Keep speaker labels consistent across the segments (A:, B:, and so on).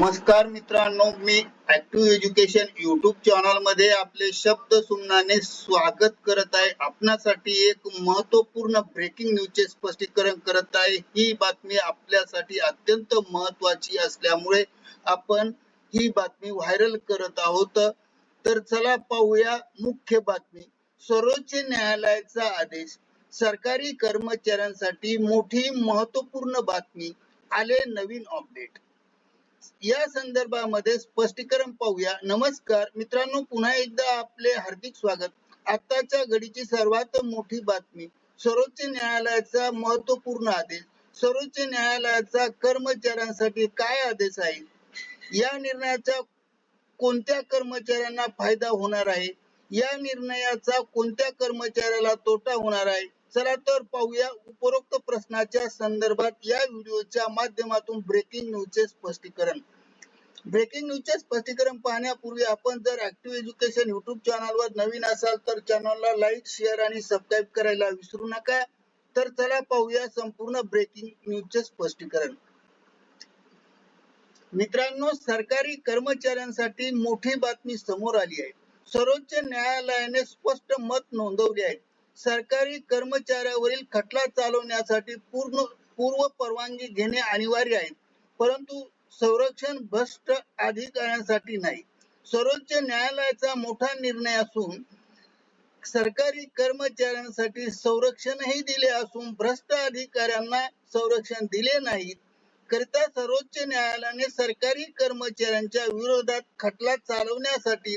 A: नमस्कार मित्रांनो मी ऍक्टिव्ह एज्युकेशन युट्यूब चॅनलमध्ये आपले शब्द सुमनाने स्वागत करत आहे. आपणासाठी एक महत्त्वपूर्ण ब्रेकिंग न्यूजचे स्पष्टीकरण करत आहे. ही बातमी आपल्यासाठी अत्यंत महत्वाची असल्यामुळे आपण ही बातमी व्हायरल करत आहोत. तर चला पाहूया मुख्य बातमी. सर्वोच्च न्यायालयाचा आदेश. सरकारी कर्मचाऱ्यांसाठी मोठी महत्त्वपूर्ण बातमी. आले नवीन अपडेट या संदर्भामध्ये स्पष्टीकरण पाहूया. नमस्कार. मित्रांनो पुन्हा एकदा आपले हार्दिक स्वागत. आताच्या घडीची सर्वात मोठी बातमी सर्वोच्च न्यायालयाचा महत्त्वपूर्ण आदेश. सर्वोच्च न्यायालयाचा कर्मचाऱ्यांसाठी काय आदेश आहे? या निर्णयाचा कोणत्या कर्मचाऱ्यांना फायदा होणार आहे? या निर्णयाचा कोणत्या कर्मचाऱ्याला तोटा होणार आहे? चला तर पाहूया उपरोक्त प्रश्नाच्या संदर्भात या व्हिडिओच्या माध्यमातून ब्रेकिंग न्यूजचे स्पष्टीकरण. ब्रेकिंग न्यूजचे स्पष्टीकरण पाहण्यापूर्वी आपण जर ऍक्टिव्ह एज्युकेशन युट्यूब चॅनलवर नवीन असाल तर चॅनलला लाईक शेअर आणि सबस्क्राईब करायला विसरू नका. तर चला पाहूया संपूर्ण ब्रेकिंग न्यूजचे स्पष्टीकरण. मित्रांनो सरकारी कर्मचाऱ्यांसाठी मोठी बातमी समोर आली आहे. सर्वोच्च न्यायालयाने स्पष्ट मत नोंदवले आहे. सरकारी कर्मचाऱ्यावरील खटला चालवण्यासाठी पूर्ण पूर्व परवानगी घेणे अनिवार्य आहे. परंतु संरक्षण भ्रष्ट अधिकाऱ्यांसाठी नाही. सर्वोच्च न्यायालयाचा मोठा निर्णय असून सरकारी कर्मचाऱ्यांसाठी संरक्षणही दिले असून भ्रष्ट अधिकाऱ्यांना संरक्षण दिले नाही करिता सर्वोच्च न्यायालयाने सरकारी कर्मचाऱ्यांच्या विरोधात खटला चालवण्यासाठी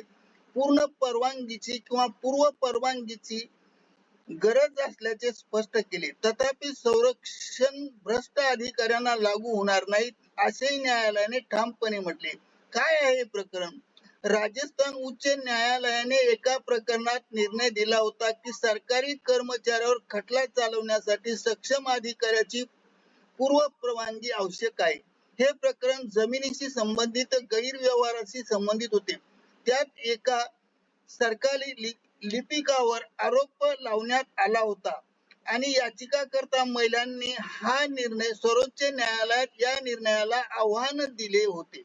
A: पूर्ण परवानगीची किंवा पूर्व परवानगीची गरज असल्याचे स्पष्ट केले. तथापि संरक्षण भ्रष्ट अधिकाऱ्यांना लागू होणार नाही असेही न्यायालयाने ठामपणे म्हटले. काय आहे हे प्रकरण? राजस्थान उच्च न्यायालयाने एका प्रकरणात निर्णय दिला होता की सरकारी कर्मचाऱ्यावर खटला चालवण्यासाठी सक्षम अधिकाऱ्याची पूर्व परवानगी आवश्यक आहे. हे प्रकरण जमिनीशी संबंधित गैरव्यवहाराशी संबंधित होते. त्यात एका सरकारी लिपिकावर आरोप लावण्यात आला होता. आणि याचिकाकर्ता महिलांनी हा निर्णय सर्वोच्च न्यायालयात या निर्णयाला आव्हान दिले होते.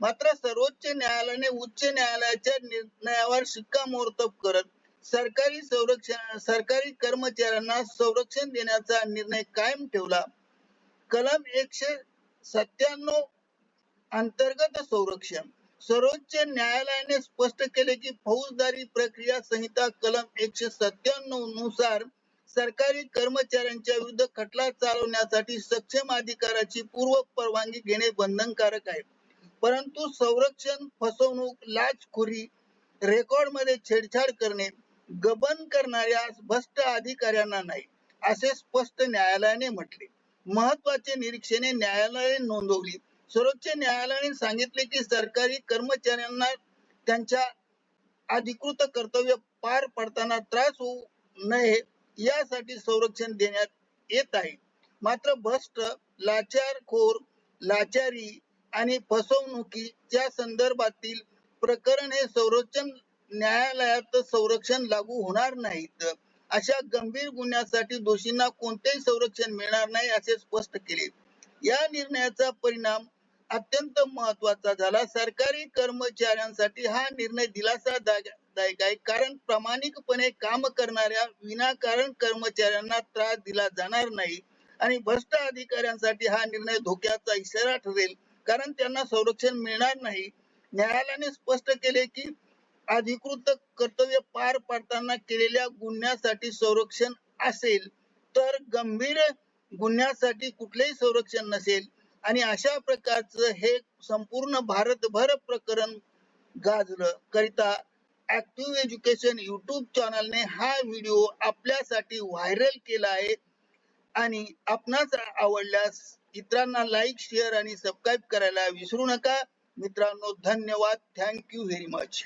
A: मात्र सर्वोच्च न्यायालयाने उच्च न्यायालयाच्या निर्णयावर शिक्कामोर्तब करत सरकारी संरक्षण सरकारी कर्मचाऱ्यांना संरक्षण देण्याचा निर्णय कायम ठेवला. कलम एकशे सत्त्याण्णव अंतर्गत संरक्षण. सर्वोच्च न्यायालयाने स्पष्ट केले की फौजदारी प्रक्रिया संहिता कलम एकशे सत्त्याण्णवनुसार सरकारी कर्मचाऱ्यांच्या विरुद्ध खटला चालवण्यासाठी सक्षम अधिकाराची पूर्व परवानगी घेणे बंधनकारक आहे. परंतु संरक्षण फसवणूक लाचखोरी रेकॉर्डमध्ये छेडछाड करणे गबन करणाऱ्या भ्रष्ट अधिकाऱ्यांना नाही असे स्पष्ट न्यायालयाने म्हटले. महत्त्वाचे निरीक्षणे न्यायालयाने नोंदवली. सर्वोच्च न्यायालयाने सांगितले की सरकारी कर्मचाऱ्यांना त्यांच्या अधिकृत कर्तव्य पार पडताना त्रास होऊ नये यासाठी संरक्षण देण्यात येत आहे. मात्र भ्रष्ट लाचारखोर लाचारी आणि फसवणुकीच्या संदर्भातील प्रकरण हे सर्वोच्च न्यायालयात संरक्षण लागू होणार नाहीत. अशा गंभीर गुन्ह्यासाठी दोषींना कोणतेही संरक्षण मिळणार नाही असे स्पष्ट केले. या निर्णयाचा परिणाम अत्यंत महत्त्वाचा झाला. सरकारी कर्मचाऱ्यांसाठी हा निर्णय दिलासादायक आहे. कारण प्रामाणिकपणे काम करणाऱ्या विनाकारण कर्मचाऱ्यांना त्रास दिला जाणार नाही आणि भ्रष्ट अधिकाऱ्यांसाठी हा निर्णय धोक्याचा इशारा ठरेल. कारण त्यांना संरक्षण मिळणार नाही. न्यायालयाने स्पष्ट केले की अधिकृत कर्तव्य पार पाडताना केलेल्या गुन्ह्यासाठी संरक्षण असेल तर गंभीर गुन्ह्यासाठी कुठलेही संरक्षण नसेल. आणि अशा प्रकारचं हे संपूर्ण भारतभर प्रकरण गाजलं. करिता ऍक्टिव्ह एज्युकेशन युट्यूब चॅनलने हा व्हिडिओ आपल्यासाठी व्हायरल केला आहे. आणि आपणास आवडल्यास इतरांना लाईक शेअर आणि सबस्क्राईब करायला विसरू नका. मित्रांनो धन्यवाद. Thank you very much